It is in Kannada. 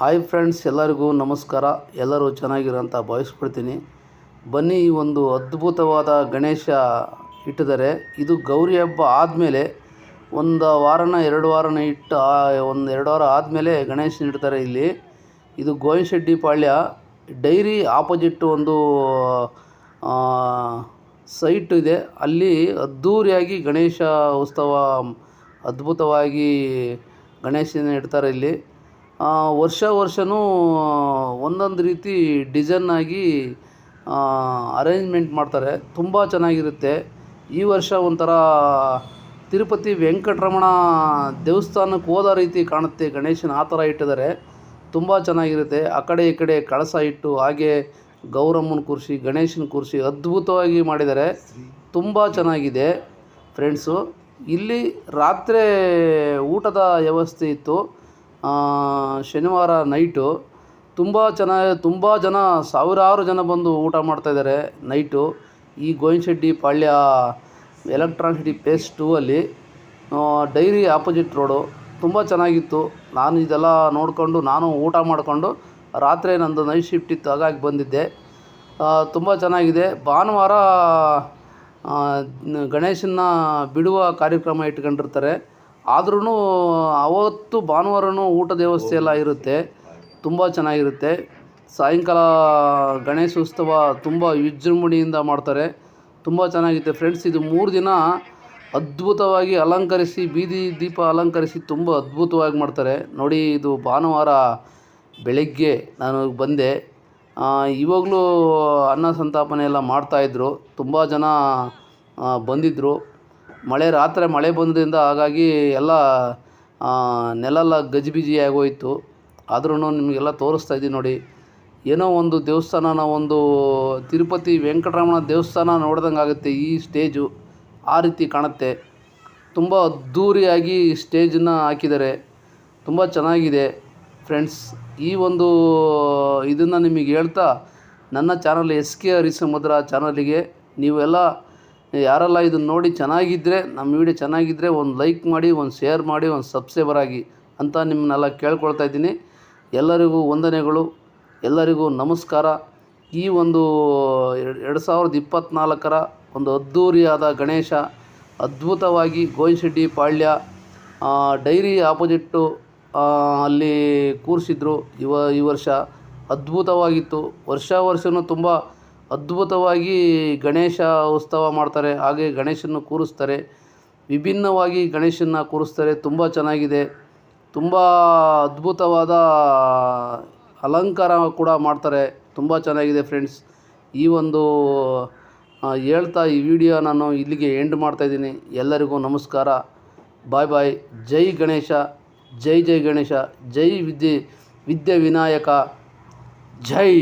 ಹಾಯ್ ಫ್ರೆಂಡ್ಸ್ ಎಲ್ಲರಿಗೂ ನಮಸ್ಕಾರ. ಎಲ್ಲರೂ ಚೆನ್ನಾಗಿರೋಂಥ ಭಾವಿಸ್ಕೊಳ್ತೀನಿ. ಬನ್ನಿ ಈ ಒಂದು ಅದ್ಭುತವಾದ ಗಣೇಶ ಇಟ್ಟಿದ್ದಾರೆ. ಇದು ಗೌರಿ ಹಬ್ಬ ಆದಮೇಲೆ ಒಂದು ವಾರನ, ಎರಡು ವಾರನ ಇಟ್ಟು ಒಂದು ಎರಡು ವಾರ ಆದಮೇಲೆ ಗಣೇಶನ ಇಡ್ತಾರೆ ಇಲ್ಲಿ. ಇದು ಗೋವಿನಶೆಟ್ಟಿ ಪಾಳ್ಯ ಡೈರಿ ಆಪೋಸಿಟ್ ಒಂದು ಸೈಟ್ ಇದೆ. ಅಲ್ಲಿ ಅದ್ಧೂರಿಯಾಗಿ ಗಣೇಶ ಉತ್ಸವ ಅದ್ಭುತವಾಗಿ ಗಣೇಶನ ಇಡ್ತಾರೆ ಇಲ್ಲಿ. ವರ್ಷ ವರ್ಷವೂ ಒಂದೊಂದು ರೀತಿ ಡಿಸೈನ್ ಆಗಿ ಅರೇಂಜ್ಮೆಂಟ್ ಮಾಡ್ತಾರೆ. ತುಂಬ ಚೆನ್ನಾಗಿರುತ್ತೆ. ಈ ವರ್ಷ ಒಂಥರ ತಿರುಪತಿ ವೆಂಕಟರಮಣ ದೇವಸ್ಥಾನಕ್ಕೆ ಹೋದ ರೀತಿ ಕಾಣುತ್ತೆ. ಗಣೇಶನ ಆ ಥರ ಇಟ್ಟಿದ್ದಾರೆ. ತುಂಬ ಚೆನ್ನಾಗಿರುತ್ತೆ. ಆ ಕಡೆ ಈ ಕಡೆ ಕಳಸ ಇಟ್ಟು, ಹಾಗೆ ಗೌರಮ್ಮನ ಕೂರಿಸಿ, ಗಣೇಶನ ಕೂರಿಸಿ ಅದ್ಭುತವಾಗಿ ಮಾಡಿದ್ದಾರೆ. ತುಂಬ ಚೆನ್ನಾಗಿದೆ ಫ್ರೆಂಡ್ಸು. ಇಲ್ಲಿ ರಾತ್ರಿ ಊಟದ ವ್ಯವಸ್ಥೆ ಇತ್ತು. ಶನಿವಾರ ನೈಟು ತುಂಬ ಚೆನ್ನಾಗಿ ತುಂಬ ಜನ, ಸಾವಿರಾರು ಜನ ಬಂದು ಊಟ ಮಾಡ್ತಾಯಿದ್ದಾರೆ ನೈಟು ಈ Govinashetti Palya electronic city phase two ಅಲ್ಲಿ ಡೈರಿ ಆಪೋಸಿಟ್ ರೋಡು ತುಂಬ ಚೆನ್ನಾಗಿತ್ತು. ನಾನು ಇದೆಲ್ಲ ನೋಡಿಕೊಂಡು, ನಾನು ಊಟ ಮಾಡಿಕೊಂಡು ರಾತ್ರಿ ನಂದು ನೈಟ್ ಶಿಫ್ಟ್ ಇತ್ತು, ಹಾಗಾಗಿ ಬಂದಿದ್ದೆ. ತುಂಬ ಚೆನ್ನಾಗಿದೆ. ಭಾನುವಾರ ಗಣೇಶನ ಬಿಡುವ ಕಾರ್ಯಕ್ರಮ ಇಟ್ಕೊಂಡಿರ್ತಾರೆ. ಆದ್ರೂ ಅವತ್ತು ಭಾನುವಾರನೂ ಊಟದ ವ್ಯವಸ್ಥೆ ಎಲ್ಲ ಇರುತ್ತೆ. ತುಂಬ ಚೆನ್ನಾಗಿರುತ್ತೆ. ಸಾಯಂಕಾಲ ಗಣೇಶೋತ್ಸವ ತುಂಬ ವಿಜೃಂಭಣೆಯಿಂದ ಮಾಡ್ತಾರೆ. ತುಂಬ ಚೆನ್ನಾಗಿರುತ್ತೆ ಫ್ರೆಂಡ್ಸ್. ಇದು ಮೂರು ದಿನ ಅದ್ಭುತವಾಗಿ ಅಲಂಕರಿಸಿ ಬೀದಿ ದೀಪ ಅಲಂಕರಿಸಿ ತುಂಬ ಅದ್ಭುತವಾಗಿ ಮಾಡ್ತಾರೆ. ನೋಡಿ ಇದು ಭಾನುವಾರ ಬೆಳಗ್ಗೆ ನಾನು ಬಂದೆ. ಇವಾಗಲೂ ಅನ್ನ ಸಂತಾಪನೆ ಎಲ್ಲ ಮಾಡ್ತಾಯಿದ್ರು ತುಂಬ ಜನ ಬಂದಿದ್ದರು ಮಳೆ ರಾತ್ರಿ ಮಳೆ ಬಂದ್ರಿಂದ ಹಾಗಾಗಿ ಎಲ್ಲ ನೆಲೆಲ್ಲ ಗಜಿಬಿಜಿ ಆಗೋಯಿತು. ಆದ್ರೂ ನಿಮಗೆಲ್ಲ ತೋರಿಸ್ತಾ ಇದ್ದೀನಿ ನೋಡಿ. ಏನೋ ಒಂದು ದೇವಸ್ಥಾನನ ಒಂದು ತಿರುಪತಿ ವೆಂಕಟರಮಣ ದೇವಸ್ಥಾನ ನೋಡ್ದಂಗೆ ಆಗುತ್ತೆ ಈ ಸ್ಟೇಜು. ಆ ರೀತಿ ಕಾಣುತ್ತೆ. ತುಂಬ ಅದ್ಧೂರಿಯಾಗಿ ಸ್ಟೇಜನ್ನು ಹಾಕಿದ್ದಾರೆ. ತುಂಬ ಚೆನ್ನಾಗಿದೆ ಫ್ರೆಂಡ್ಸ್. ಈ ಒಂದು ಇದನ್ನು ನಿಮಗೆ ಹೇಳ್ತಾ ನನ್ನ ಚಾನಲ್ ಎಸ್ ಕೆ ಹರಿಸಮುದ್ರ ಚಾನಲಿಗೆ ನೀವೆಲ್ಲ ಯಾರೆಲ್ಲ ಇದನ್ನು ನೋಡಿ ಚೆನ್ನಾಗಿದ್ದರೆ ನಮ್ಮ ವಿಡಿಯೋ ಚೆನ್ನಾಗಿದ್ದರೆ ಒಂದು ಲೈಕ್ ಮಾಡಿ, ಒಂದು ಶೇರ್ ಮಾಡಿ, ಒಂದು ಸಬ್ಸ್ಕ್ರೈಬರ್ ಆಗಿ ಅಂತ ನಿಮ್ಮನ್ನೆಲ್ಲ ಕೇಳ್ಕೊಳ್ತಾ ಇದ್ದೀನಿ. ಎಲ್ಲರಿಗೂ ವಂದನೆಗಳು, ಎಲ್ಲರಿಗೂ ನಮಸ್ಕಾರ. ಈ ಒಂದು ಎರಡು ಸಾವಿರದ ಇಪ್ಪತ್ತ್ನಾಲ್ಕರ ಒಂದು ಅದ್ಧೂರಿಯಾದ ಗಣೇಶ, ಅದ್ಭುತವಾಗಿ ಗೋಯಿನಶೆಟ್ಟಿ ಪಾಳ್ಯ ಡೈರಿ ಆಪೋಸಿಟ್ಟು ಅಲ್ಲಿ ಕೂರಿಸಿದ್ರು. ಇವ, ಈ ವರ್ಷ ಅದ್ಭುತವಾಗಿತ್ತು. ವರ್ಷ ವರ್ಷವೂ ತುಂಬ ಅದ್ಭುತವಾಗಿ ಗಣೇಶ ಉತ್ಸವ ಮಾಡ್ತಾರೆ, ಹಾಗೆ ಗಣೇಶನ ಕೂರಿಸ್ತಾರೆ. ವಿಭಿನ್ನವಾಗಿ ಗಣೇಶನ ಕೂರಿಸ್ತಾರೆ, ತುಂಬ ಚೆನ್ನಾಗಿದೆ. ತುಂಬ ಅದ್ಭುತವಾದ ಅಲಂಕಾರ ಕೂಡ ಮಾಡ್ತಾರೆ. ತುಂಬ ಚೆನ್ನಾಗಿದೆ ಫ್ರೆಂಡ್ಸ್ ಈ ಒಂದು ಹೇಳ್ತಾ ಈ ವಿಡಿಯೋ ನಾನು ಇಲ್ಲಿಗೆ ಎಂಡ್ ಮಾಡ್ತಾಯಿದ್ದೀನಿ ಎಲ್ಲರಿಗೂ ನಮಸ್ಕಾರ. ಬಾಯ್ ಬಾಯ್ ಜೈ ಗಣೇಶ. ಜೈ ಜೈ ಗಣೇಶ. ಜೈ ವಿದ್ಯೆ ವಿದ್ಯೆ ವಿನಾಯಕ. ಜೈ.